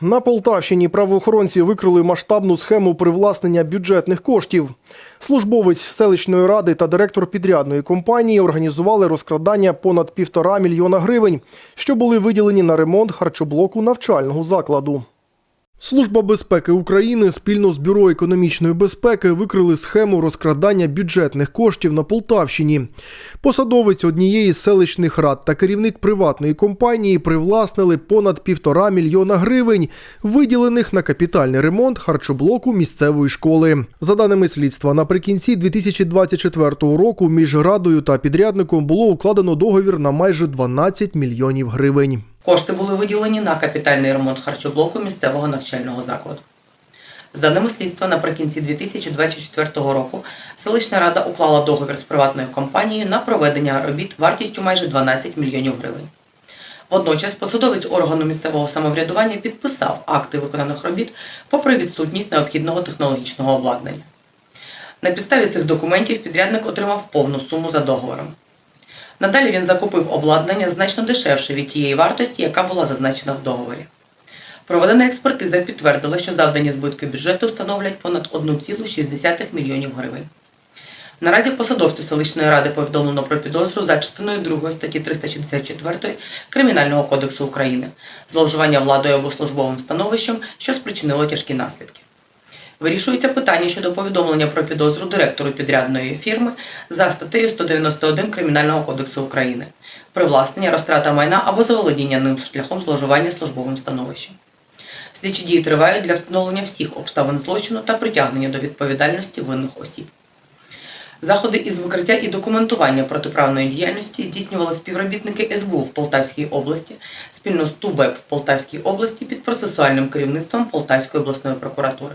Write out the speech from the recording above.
На Полтавщині правоохоронці викрили масштабну схему привласнення бюджетних коштів. Службовець селищної ради та директор підрядної компанії організували розкрадання понад півтора мільйона гривень, що були виділені на ремонт харчоблоку навчального закладу. Служба безпеки України спільно з Бюро економічної безпеки викрили схему розкрадання бюджетних коштів на Полтавщині. Посадовець однієї з селищних рад та керівник приватної компанії привласнили понад півтора мільйона гривень, виділених на капітальний ремонт харчоблоку місцевої школи. За даними слідства, наприкінці 2024 року між радою та підрядником було укладено договір на майже 12 мільйонів гривень. Кошти були виділені на капітальний ремонт харчоблоку місцевого навчального закладу. За даними слідства, наприкінці 2024 року селищна рада уклала договір з приватною компанією на проведення робіт вартістю майже 12 мільйонів гривень. Водночас посадовець органу місцевого самоврядування підписав акти виконаних робіт попри відсутність необхідного технологічного обладнання. На підставі цих документів підрядник отримав повну суму за договором. Надалі він закупив обладнання значно дешевше від тієї вартості, яка була зазначена в договорі. Проведена експертиза підтвердила, що завдані збитки бюджету становлять понад 1,6 мільйонів гривень. Наразі посадовцю селищної ради повідомлено про підозру за частиною 2 статті 364 Кримінального кодексу України зловживання владою або службовим становищем, що спричинило тяжкі наслідки. Вирішується питання щодо повідомлення про підозру директору підрядної фірми за статтею 191 Кримінального кодексу України привласнення, розтрата майна або заволодіння ним шляхом зловживання службовим становищем. Слідчі дії тривають для встановлення всіх обставин злочину та притягнення до відповідальності винних осіб. Заходи із викриття і документування протиправної діяльності здійснювали співробітники СБУ в Полтавській області спільно з ТУБЕП в Полтавській області під процесуальним керівництвом Полтавської обласної прокуратури.